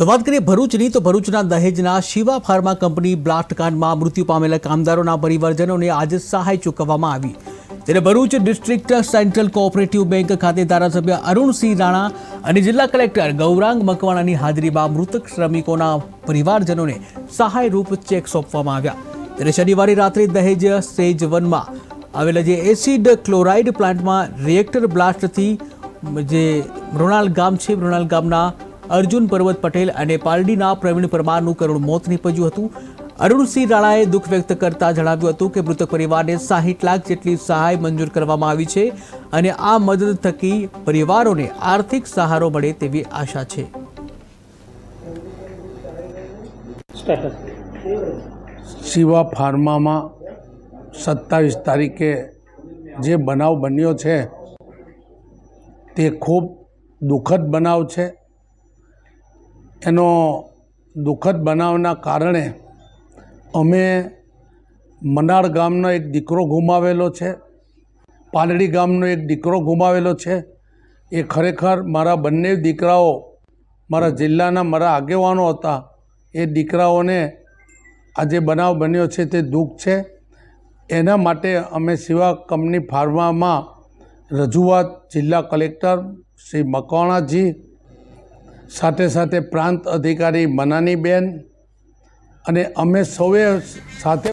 તો વાત કરીએ ભરૂચની, તો ભરૂચના દહેજના શિવા ફાર્મા કંપની બ્લાસ્ટ કાંડમાં મૃત્યુ પામેલા કામદારોના પરિવારજનોને આજે સહાય ચૂકવવામાં આવી. ત્યારે Bharuch district central cooperative bank ખાતે ધારાસભ્ય અરુણસિંહ રાણા અને જિલ્લા કલેક્ટર ગૌરાંગ મકવાણાની હાજરીમાં મૃતક શ્રમિકોના પરિવારજનોને સહાયરૂપ ચેક સોંપવામાં આવ્યા. ત્યારે શનિવારે રાત્રે દહેજ સ્ટેજ વનમાં આવેલા જે એસિડ ક્લોરાઇડ પ્લાન્ટમાં રિએક્ટર બ્લાસ્ટથી જે મૃણાલ ગામ છે, મૃણાલ ગામના અર્જુન પર્વત પટેલ અને પાલડીના પ્રવીણ પરમારનું કરુણ મોત નીપજ્યું હતું. અરુણસિંહ રાણાએ દુઃખ વ્યક્ત કરતા જણાવ્યું હતું કે મૃતક પરિવારને સાહીઠ લાખ જેટલી સહાય મંજૂર કરવામાં આવી છે અને આ મદદ થકી પરિવારોને આર્થિક સહારો મળે તેવી આશા છે. શિવા ફાર્મામાં સત્તાવીસ તારીખે જે બનાવ બન્યો છે તે ખૂબ દુઃખદ બનાવ છે. એનો દુઃખદ બનાવના કારણે અમે મનાર ગામનો એક દીકરો ગુમાવેલો છે, પાલડી ગામનો એક દીકરો ગુમાવેલો છે. એ ખરેખર મારા બંને દીકરાઓ મારા જિલ્લાના મારા આગેવાનો હતા. એ દીકરાઓને આ જે બનાવ બન્યો છે તે દુઃખ છે. એના માટે અમે સેવા કંપની ફાર્મામાં રજૂઆત જિલ્લા કલેક્ટર શ્રી મકવાણાજી સાથે સાથે પ્રાંત અધિકારી મનાનીબેન અને અમે સૌએ સાથે